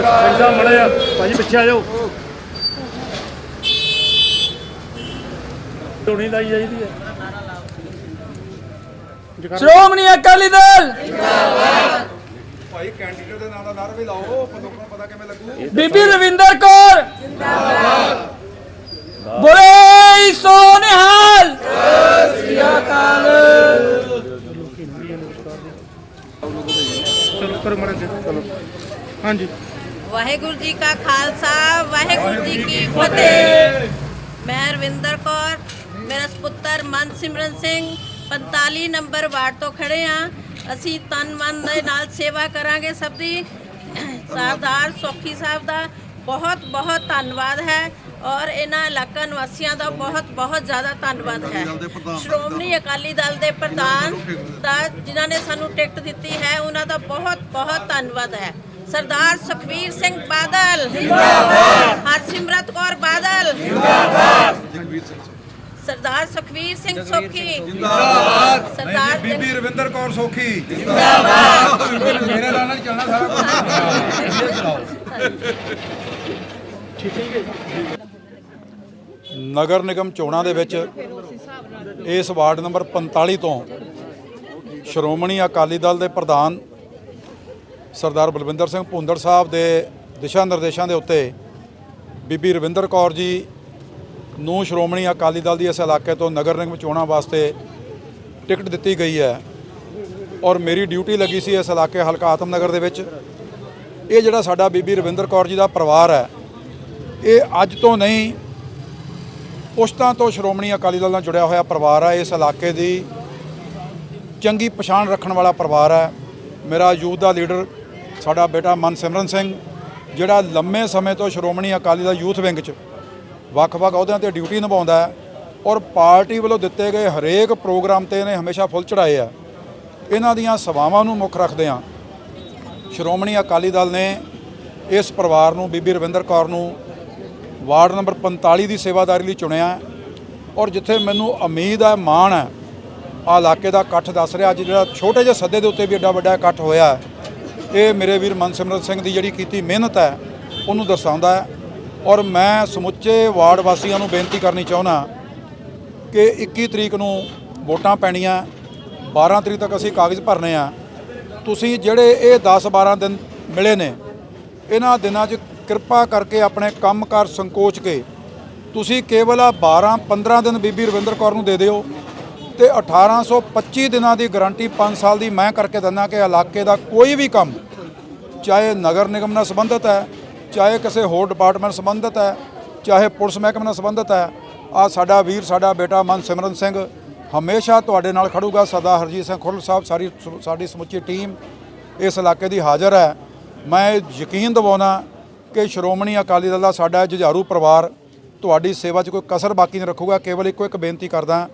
ਸਿੰਘ ਸਾਹਿਬ ਮੜੇ ਆ ਭਾਜੀ ਪਿੱਛੇ ਆ ਜਾਓ। ਟੋਣੀ ਲਾਈ ਜਾਈਦੀ ਹੈ। ਸ਼੍ਰੋਮਣੀ ਅਕਾਲੀ ਦਲ। ਭਾਈ ਕੈਂਡੀਡੇਟ ਦੇ ਨਾਂ ਦਾ ਨਾਰਾ ਵੀ ਲਾਓ ਪਰ ਲੋਕਾਂ ਨੂੰ ਪਤਾ ਕਿਵੇਂ ਲੱਗੂ। ਬੀਬੀ ਰਵਿੰਦਰ ਕੌਰ। ਬੋਲੇ ਸੋ ਨਿਹਾਲ ਚਲੋ ਕਰੋ ਮੜੇ ਚਲੋ। ਹਾਂਜੀ। ਵਾਹਿਗੁਰੂ ਜੀ ਕਾ ਖਾਲਸਾ ਵਾਹਿਗੁਰੂ ਜੀ ਕੀ ਫਤਿਹ। ਮੈਂ ਰਵਿੰਦਰ ਕੌਰ ਮੇਰਾ ਸੁਪੁੱਤਰ ਮਨ ਸਿਮਰਨ ਸਿੰਘ 45 ਨੰਬਰ ਵਾਰਡ ਤੋਂ ਖੜੇ ਆ ਅਸੀਂ ਤਨ ਮਨ ਦੇ ਨਾਲ ਸੇਵਾ ਕਰਾਂਗੇ ਸਭ ਦੀ। ਸਰਦਾਰ ਸੋਖੀ ਸਾਹਿਬ ਦਾ ਬਹੁਤ ਬਹੁਤ ਧੰਨਵਾਦ ਹੈ ਔਰ ਇਹਨਾਂ ਇਲਾਕਾ ਨਿਵਾਸੀਆਂ ਦਾ ਬਹੁਤ ਬਹੁਤ ਜ਼ਿਆਦਾ ਧੰਨਵਾਦ ਹੈ। ਸ਼੍ਰੋਮਣੀ ਅਕਾਲੀ ਦਲ ਦੇ ਪ੍ਰਧਾਨ ਦਾ ਜਿਨ੍ਹਾਂ ਨੇ ਸਾਨੂੰ ਟਿਕਟ ਦਿੱਤੀ ਹੈ ਉਹਨਾਂ ਦਾ ਬਹੁਤ ਬਹੁਤ ਧੰਨਵਾਦ ਹੈ। ਸਰਦਾਰ ਸੁਖਬੀਰ ਸਿੰਘ ਬਾਦਲ। ਜਿੰਦਾਬਾਦ। ਹਰਸਿਮਰਤ ਕੌਰ ਬਾਦਲ। ਸਰਦਾਰ ਸੁਖਬੀਰ ਸਿੰਘ ਸੋਖੀ। ਜਿੰਦਾਬਾਦ। ਸਰਦਾਰ ਬੀਬੀ ਰਵਿੰਦਰ ਕੌਰ ਸੋਖੀ। ਜਿੰਦਾਬਾਦ। ਮੇਰੇ ਨਾਲ ਨਾਲ ਚੱਲਣਾ ਸਾਰਾ ਕੁਝ ਇਹ ਚਲਾਓ ਨਗਰ ਨਿਗਮ ਚੋਣਾਂ ਦੇ ਵਿੱਚ ਇਸ ਵਾਰਡ ਨੰਬਰ 45 ਤੋਂ ਸ਼੍ਰੋਮਣੀ ਅਕਾਲੀ ਦਲ ਦੇ ਪ੍ਰਧਾਨ ਸਰਦਾਰ ਬਲਵਿੰਦਰ ਸਿੰਘ ਭੁੰਦੜ ਸਾਹਿਬ ਦੇ ਦਿਸ਼ਾ ਨਿਰਦੇਸ਼ਾਂ ਦੇ ਉੱਤੇ ਬੀਬੀ ਰਵਿੰਦਰ ਕੌਰ ਜੀ ਨੂੰ ਸ਼੍ਰੋਮਣੀ ਅਕਾਲੀ ਦਲ ਦੀ ਇਸ ਇਲਾਕੇ ਤੋਂ ਨਗਰ ਨਿਗਮ ਚੋਣਾਂ ਵਾਸਤੇ ਟਿਕਟ ਦਿੱਤੀ ਗਈ ਹੈ ਔਰ ਮੇਰੀ ਡਿਊਟੀ ਲੱਗੀ ਸੀ ਇਸ ਇਲਾਕੇ ਹਲਕਾ ਆਤਮ ਨਗਰ ਦੇ ਵਿੱਚ। ਇਹ ਜਿਹੜਾ ਸਾਡਾ ਬੀਬੀ ਰਵਿੰਦਰ ਕੌਰ ਜੀ ਦਾ ਪਰਿਵਾਰ ਹੈ, ਇਹ ਅੱਜ ਤੋਂ ਨਹੀਂ, ਪੁਸ਼ਤਾਂ ਤੋਂ ਸ਼੍ਰੋਮਣੀ ਅਕਾਲੀ ਦਲ ਨਾਲ ਜੁੜਿਆ ਹੋਇਆ ਪਰਿਵਾਰ ਹੈ। ਇਸ ਇਲਾਕੇ ਦੀ ਚੰਗੀ ਪਛਾਣ ਰੱਖਣ ਵਾਲਾ ਪਰਿਵਾਰ ਹੈ। ਮੇਰਾ ਯੂਥ ਦਾ ਲੀਡਰ ਸਾਡਾ ਬੇਟਾ ਮਨਸਿਮਰਨ ਸਿੰਘ ਜਿਹੜਾ ਲੰਮੇ ਸਮੇਂ ਤੋਂ ਸ਼੍ਰੋਮਣੀ ਅਕਾਲੀ ਦਲ ਯੂਥ ਵਿੰਗ 'ਚ ਵੱਖ-ਵੱਖ ਅਹੁਦਿਆਂ ਤੇ ਡਿਊਟੀ ਨਿਭਾਉਂਦਾ ਹੈ ਔਰ ਪਾਰਟੀ ਵੱਲੋਂ ਦਿੱਤੇ ਗਏ ਹਰੇਕ ਪ੍ਰੋਗਰਾਮ ਤੇ ਇਹਨੇ ਹਮੇਸ਼ਾ ਫੁੱਲ ਚੜਾਏ ਆ। ਇਹਨਾਂ ਦੀਆਂ ਸੇਵਾਵਾਂ ਨੂੰ ਮੁੱਖ ਰੱਖਦੇ ਆ ਸ਼੍ਰੋਮਣੀ ਅਕਾਲੀ ਦਲ ਨੇ ਇਸ ਪਰਿਵਾਰ ਨੂੰ ਬੀਬੀ ਰਵਿੰਦਰ ਕੌਰ ਨੂੰ ਵਾਰਡ ਨੰਬਰ 45 ਦੀ ਸੇਵਾਦਾਰੀ ਲਈ ਚੁਣਿਆ ਔਰ ਜਿੱਥੇ ਮੈਨੂੰ ਉਮੀਦ ਹੈ ਮਾਣ ਹੈ ਆ ਇਲਾਕੇ ਦਾ ਇਕੱਠ ਦੱਸ ਰਿਹਾ ਅੱਜ ਜਿਹੜਾ ਛੋਟੇ ਜਿਹੇ ਸੱਦੇ ਦੇ ਉੱਤੇ ਵੀ ਐਡਾ ਵੱਡਾ ਇਕੱਠ ਹੋਇਆ ਹੈ, ਇਹ ਮੇਰੇ ਵੀਰ ਮਨਸਿਮਰਤ ਸਿੰਘ ਦੀ ਜਿਹੜੀ ਕੀਤੀ ਮਿਹਨਤ ਹੈ, ਉਹਨੂੰ ਦਰਸਾਉਂਦਾ ਹੈ। ਔਰ ਮੈਂ ਸਮੁੱਚੇ ਵਾਰਡ ਵਾਸੀਆਂ ਨੂੰ ਬੇਨਤੀ ਕਰਨੀ ਚਾਹੁੰਦਾ ਕਿ 21 ਤਰੀਕ ਨੂੰ ਵੋਟਾਂ ਪੈਣੀਆਂ 12 ਤਰੀਕ ਤੱਕ ਅਸੀਂ ਕਾਗਜ਼ ਭਰਨੇ ਆ। ਤੁਸੀਂ ਜਿਹੜੇ ਇਹ 10 12 ਦਿਨ ਮਿਲੇ ਨੇ, ਇਹਨਾਂ ਦਿਨਾਂ 'ਚ ਕਿਰਪਾ ਕਰਕੇ ਆਪਣੇ ਕੰਮਕਾਰ ਸੰਕੋਚ ਕੇ ਤੁਸੀਂ ਕੇਵਲ ਆ 12 15 ਦਿਨ ਬੀਬੀ ਰਵਿੰਦਰ ਕੌਰ ਨੂੰ ਦੇ ਦਿਓ। ਤੇ 1825 ਦਿਨਾਂ ਦੀ ਗਾਰੰਟੀ 5 ਸਾਲ ਦੀ ਮੈਂ ਕਰਕੇ ਦਿੰਦਾ ਕਿ ਇਲਾਕੇ ਦਾ ਕੋਈ ਵੀ ਕੰਮ, ਚਾਹੇ ਨਗਰ ਨਿਗਮ ਨਾਲ ਸੰਬੰਧਿਤ ਹੈ, ਚਾਹੇ ਕਿਸੇ ਹੋਰ ਡਿਪਾਰਟਮੈਂਟ ਸੰਬੰਧਿਤ ਹੈ, ਚਾਹੇ ਪੁਲਿਸ ਮਹਿਕਮੇ ਨਾਲ ਸੰਬੰਧਿਤ ਹੈ ਆ ਸਾਡਾ ਵੀਰ, ਸਾਡਾ ਬੇਟਾ ਮਨ ਸਿਮਰਨ ਸਿੰਘ ਹਮੇਸ਼ਾ ਤੁਹਾਡੇ ਨਾਲ ਖੜੂਗਾ। ਸਦਾ ਹਰਜੀਤ ਸਿੰਘ ਖੁਰਲ ਸਾਹਿਬ, ਸਾਰੀ ਸਾਡੀ ਸਮੁੱਚੀ ਟੀਮ ਇਸ ਇਲਾਕੇ ਦੀ ਹਾਜ਼ਰ ਹੈ। ਮੈਂ ਯਕੀਨ ਦਿਵਾਉਣਾ ਕਿ ਸ਼੍ਰੋਮਣੀ ਅਕਾਲੀ ਦਲ ਦਾ ਸਾਡਾ ਜੁਝਾਰੂ ਪਰਿਵਾਰ ਤੁਹਾਡੀ ਸੇਵਾ 'ਚ ਕੋਈ ਕਸਰ ਬਾਕੀ ਨਹੀਂ ਰੱਖੂਗਾ। ਕੇਵਲ ਇੱਕੋ ਇੱਕ ਬੇਨਤੀ ਕਰਦਾ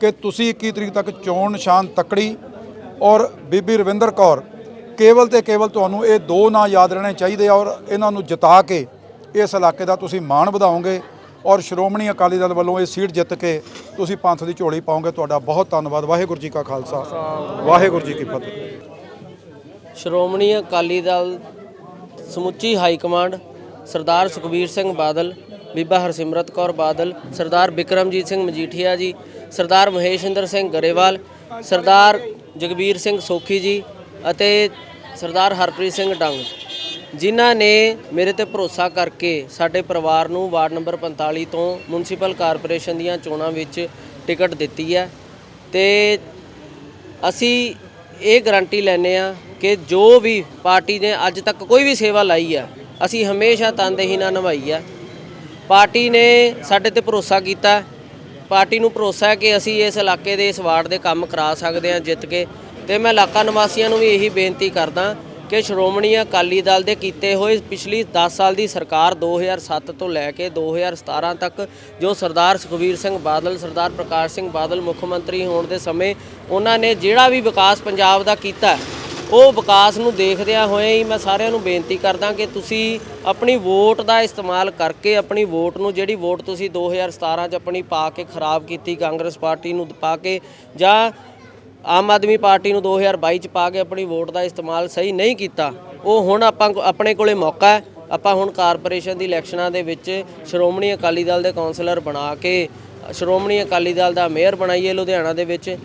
ਕਿ ਤੁਸੀਂ 21 ਤਰੀਕ ਤੱਕ ਚੋਣ ਨਿਸ਼ਾਨ ਤੱਕੜੀ ਔਰ ਬੀਬੀ ਰਵਿੰਦਰ ਕੌਰ ਕੇਵਲ ਤੇ ਕੇਵਲ ਤੁਹਾਨੂੰ ਇਹ ਦੋ ਨਾਂ ਯਾਦ ਰਹਿਣੇ ਚਾਹੀਦੇ ਆ ਔਰ ਇਹਨਾਂ ਨੂੰ ਜਿਤਾ ਕੇ ਇਸ ਇਲਾਕੇ ਦਾ ਤੁਸੀਂ ਮਾਣ ਵਧਾਓਗੇ ਔਰ ਸ਼੍ਰੋਮਣੀ ਅਕਾਲੀ ਦਲ ਵੱਲੋਂ ਇਹ ਸੀਟ ਜਿੱਤ ਕੇ ਤੁਸੀਂ ਪੰਥ ਦੀ ਝੋਲੀ ਪਾਓਗੇ। ਤੁਹਾਡਾ ਬਹੁਤ ਧੰਨਵਾਦ। ਵਾਹਿਗੁਰੂ ਜੀ ਕਾ ਖਾਲਸਾ। ਵਾਹਿਗੁਰੂ ਜੀ ਕੀ ਫਤਿਹ। ਸ਼੍ਰੋਮਣੀ ਅਕਾਲੀ ਦਲ ਸਮੁੱਚੀ ਹਾਈ ਕਮਾਂਡ ਸਰਦਾਰ ਸੁਖਬੀਰ ਸਿੰਘ ਬਾਦਲ ਬੀਬਾ ਹਰਸਿਮਰਤ ਕੌਰ ਬਾਦਲ, ਸਰਦਾਰ ਬਿਕਰਮਜੀਤ ਸਿੰਘ ਮਜੀਠੀਆ ਜੀ, ਸਰਦਾਰ ਮਹੇਸ਼ਿੰਦਰ ਸਿੰਘ ਗਰੇਵਾਲ, ਸਰਦਾਰ ਜਗਬੀਰ ਸਿੰਘ ਸੋਖੀ ਜੀ ਅਤੇ ਸਰਦਾਰ ਹਰਪ੍ਰੀਤ ਸਿੰਘ ਡੰਗ। ਜਿਨ੍ਹਾਂ ਨੇ ਮੇਰੇ ਤੇ ਭਰੋਸਾ ਕਰਕੇ ਸਾਡੇ ਪਰਿਵਾਰ ਨੂੰ ਵਾਰਡ ਨੰਬਰ 45 ਤੋਂ ਮਿਊਨਿਸਪਲ ਕਾਰਪੋਰੇਸ਼ਨ ਦੀਆਂ ਚੋਣਾਂ ਵਿੱਚ ਟਿਕਟ ਦਿੱਤੀ ਹੈ ਤੇ ਅਸੀਂ ਇਹ ਗਾਰੰਟੀ ਲੈਨੇ ਆ ਕਿ ਜੋ ਵੀ ਪਾਰਟੀ ਨੇ ਅੱਜ ਤੱਕ ਕੋਈ ਵੀ ਸੇਵਾ ਲਾਈ ਹੈ, ਅਸੀਂ ਹਮੇਸ਼ਾ ਤਨਦੇਹੀ ਨਾਲ ਨਿਭਾਈ ਹੈ। ਪਾਰਟੀ ਨੇ ਸਾਡੇ ਤੇ ਭਰੋਸਾ ਕੀਤਾ। ਪਾਰਟੀ ਨੂੰ ਭਰੋਸਾ ਹੈ ਕਿ ਅਸੀਂ ਇਸ ਇਲਾਕੇ ਦੇ ਇਸ ਵਾਰਡ ਦੇ ਕੰਮ ਕਰਾ ਸਕਦੇ ਹਾਂ, ਜਿੱਤ ਕੇ। ਤੇ ਮੈਂ ਇਲਾਕਾ ਨਿਵਾਸੀਆਂ ਨੂੰ ਵੀ ਇਹੀ ਬੇਨਤੀ ਕਰਦਾ ਕਿ ਸ਼੍ਰੋਮਣੀ ਅਕਾਲੀ ਦਲ ਦੇ ਕੀਤੇ ਹੋਏ ਪਿਛਲੀ 10 ਸਾਲ ਦੀ ਸਰਕਾਰ 2007 ਤੋਂ ਲੈ ਕੇ 2017 ਤੱਕ, ਜੋ ਸਰਦਾਰ ਸੁਖਬੀਰ ਸਿੰਘ ਬਾਦਲ, ਸਰਦਾਰ ਪ੍ਰਕਾਸ਼ ਸਿੰਘ ਬਾਦਲ ਮੁੱਖ ਮੰਤਰੀ ਹੋਣ ਦੇ ਸਮੇਂ, ਉਹਨਾਂ ਨੇ ਜਿਹੜਾ ਵੀ ਵਿਕਾਸ ਪੰਜਾਬ ਦਾ ਕੀਤਾ ਉਹ ਵਿਕਾਸ ਨੂੰ ਦੇਖਦਿਆਂ ਹੋਏ ਹੀ ਮੈਂ ਸਾਰਿਆਂ ਨੂੰ ਬੇਨਤੀ ਕਰਦਾ ਕਿ ਤੁਸੀਂ ਆਪਣੀ ਵੋਟ ਦਾ ਇਸਤੇਮਾਲ ਕਰਕੇ ਆਪਣੀ ਵੋਟ ਨੂੰ, ਜਿਹੜੀ ਵੋਟ ਤੁਸੀਂ 2017 ਚ ਆਪਣੀ ਪਾ ਕੇ ਖਰਾਬ ਕੀਤੀ ਕਾਂਗਰਸ ਪਾਰਟੀ ਨੂੰ ਪਾ ਕੇ ਜਾਂ ਆਮ ਆਦਮੀ ਪਾਰਟੀ ਨੂੰ 2022 ਚ ਪਾ ਕੇ ਆਪਣੀ ਵੋਟ ਦਾ ਇਸਤੇਮਾਲ ਸਹੀ ਨਹੀਂ ਕੀਤਾ, ਉਹ ਹੁਣ ਆਪਾਂ ਕੋ- ਆਪਣੇ ਕੋਲੇ ਮੌਕਾ ਹੈ। ਆਪਾਂ ਹੁਣ ਕਾਰਪੋਰੇਸ਼ਨ ਦੀ ਇਲੈਕਸ਼ਨਾਂ ਦੇ ਵਿੱਚ ਸ਼੍ਰੋਮਣੀ ਅਕਾਲੀ ਦਲ ਦੇ ਕਾਉਂਸਲਰ ਬਣਾ ਕੇ, ਸ਼੍ਰੋਮਣੀ ਅਕਾਲੀ ਦਲ ਦਾ ਮੇਅਰ ਬਣਾਈਏ ਲੁਧਿਆਣਾ ਦੇ ਵਿੱਚ।